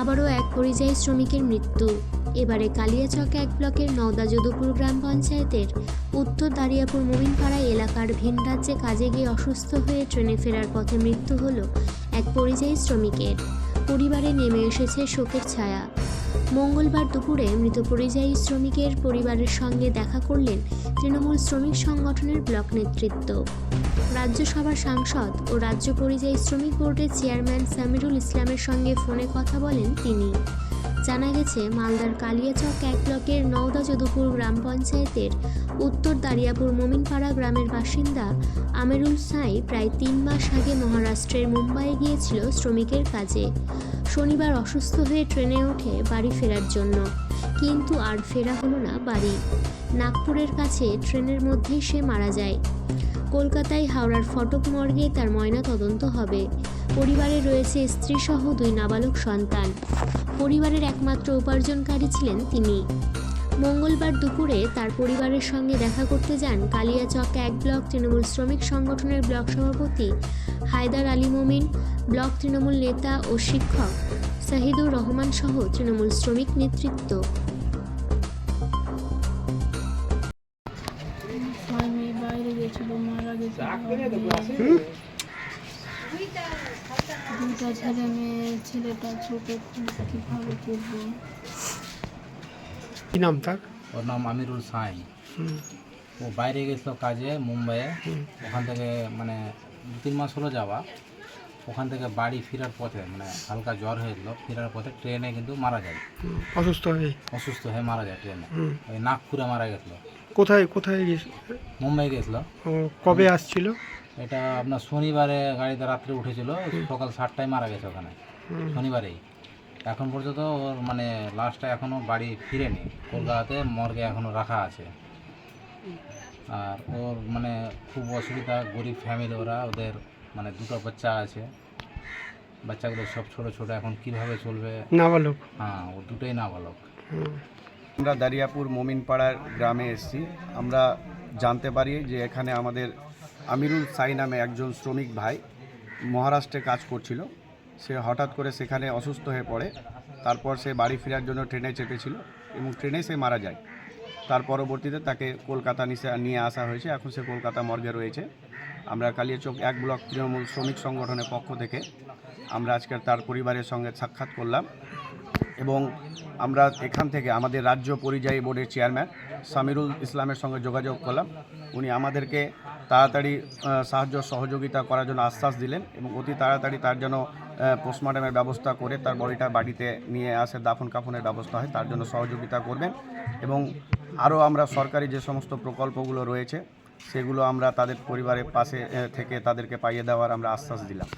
আবারও এক পরিযায়ী শ্রমিকের মৃত্যু। এবারে কালিয়াচক এক ব্লকের নওদা যদুপুর গ্রাম পঞ্চায়েতের উত্তর দারিয়াপুর মোমিনপাড়া এলাকার ভিন রাজ্যে কাজে গিয়ে অসুস্থ হয়ে ট্রেনে ফেরার পথে মৃত্যু হল এক পরিযায়ী শ্রমিকের। পরিবারে নেমে এসেছে শোকের ছায়া। মঙ্গলবার দুপুরে মৃত পরিযায়ী শ্রমিকের পরিবারের সঙ্গে দেখা করলেন তৃণমূল শ্রমিক সংগঠনের ব্লক নেতৃত্ব। রাজ্যসভার সাংসদ ও রাজ্য পরিযায়ী শ্রমিক বোর্ডের চেয়ারম্যান সামিরুল ইসলামের সঙ্গে ফোনে কথা বলেন তিনি। জানা গেছে, মালদার কালিয়াচক এক ব্লকের নওদা যদুপুর গ্রাম পঞ্চায়েতের উত্তর দারিয়াপুর মোমিনপাড়া গ্রামের বাসিন্দা আমেরুল সাই প্রায় তিন মাস আগে মহারাষ্ট্রের মুম্বাইয়ে গিয়েছিল শ্রমিকের কাজে। শনিবার অসুস্থ হয়ে ট্রেনে উঠে বাড়ি ফেরার জন্য। কিন্তু আর ফেরা হলো না বাড়ি। নাগপুরের কাছে ট্রেনের মধ্যেই সে মারা যায়। কলকাতায় হাওড়ার ফটক মর্গে তার ময়না তদন্ত হবে। পরিবারে রয়েছে স্ত্রীসহ দুই নাবালক সন্তান। পরিবারের একমাত্র উপার্জনকারী ছিলেন তিনি। মঙ্গলবার দুপুরে তার পরিবারের সঙ্গে দেখা করতে যান কালিয়াচক এক ব্লক তৃণমূল শ্রমিক সংগঠনের ব্লক সভাপতি হায়দার আলী মোমিন, ব্লক তৃণমূল নেতা ও শিক্ষক শাহিদুর রহমান সহ তৃণমূল শ্রমিক নেতৃত্ব। ছেলে মেয়ে ছেলেটা ছোট কীভাবে করব কি নাম তার? ওর নাম আমিরুল সাই। ও বাইরে গেছিল কাজে মুম্বাইয়ে। ওখান থেকে মানে দু তিন মাস হলো যাওয়া। ওখান থেকে বাড়ি ফেরার পথে মানে হালকা জ্বর হয়েছিল ফেরার পথে ট্রেনে কিন্তু মারা যায়। অসুস্থ হয়ে অসুস্থ হয়ে মারা যায় ট্রেনে। ওই নাগপুরে মারা গেছিল। কোথায় কোথায় গেছে মুম্বাই গেছিল কবে আসছিল? এটা আপনার শনিবারে গাড়িতে রাত্রে উঠেছিল সকাল সাতটায় মারা গেছে ওখানে। শনিবারেই। এখন পর্যন্ত ওর মানে লাস্টটা এখনও বাড়ি ফিরেনি কলকাতাতে মর্গে এখনও রাখা আছে। আর ওর মানে খুব অসুবিধা গরিব ফ্যামিলি ওরা ওদের মানে দুটো বাচ্চা আছে। বাচ্চাগুলো সব ছোট ছোট এখন কীভাবে চলবে? নাবালক। হ্যাঁ ও দুটোই না ভালো হুম, আমরা দারিয়াপুর মোমিনপাড়ার গ্রামে এসেছি। আমরা জানতে পারি যে এখানে আমাদের আমিরুল সাই নামে একজন শ্রমিক ভাই মহারাষ্ট্রে কাজ করছিল। সে হঠাৎ করে সেখানে অসুস্থ হয়ে পড়ে। তারপর সে বাড়ি ফেরার জন্য ট্রেনে চেপেছিল এবং ট্রেনে সে মারা যায়। তার পরবর্তীতে তাকে কলকাতা নিয়ে আসা হয়েছে। এখন সে কলকাতা মর্গে রয়েছে। আমরা কালিয়াচক এক ব্লক তৃণমূল শ্রমিক সংগঠনের পক্ষ থেকে আমরা আজকে তার পরিবারের সঙ্গে সাক্ষাৎ করলাম। এবং আমরা এখান থেকে আমাদের রাজ্য পরিযায়ী বোর্ডের চেয়ারম্যান সামিরুল ইসলামের সঙ্গে যোগাযোগ করলাম। উনি আমাদেরকে তাড়াতাড়ি সাহায্য, সহযোগিতা করার জন্য আশ্বাস দিলেন এবং অতি তাড়াতাড়ি তার জন্য পোস্টমর্টমের ব্যবস্থা করে তার বডিটা বাড়িতে নিয়ে আসে, দাফন কাফনের ব্যবস্থা হয়, তার জন্য সহযোগিতা করবেন। এবং আরও আমরা সরকারি যে সমস্ত প্রকল্পগুলো রয়েছে, সেগুলো আমরা তাদের পরিবারের পাশে থেকে তাদেরকে পাইয়ে দেওয়ার আমরা আশ্বাস দিলাম।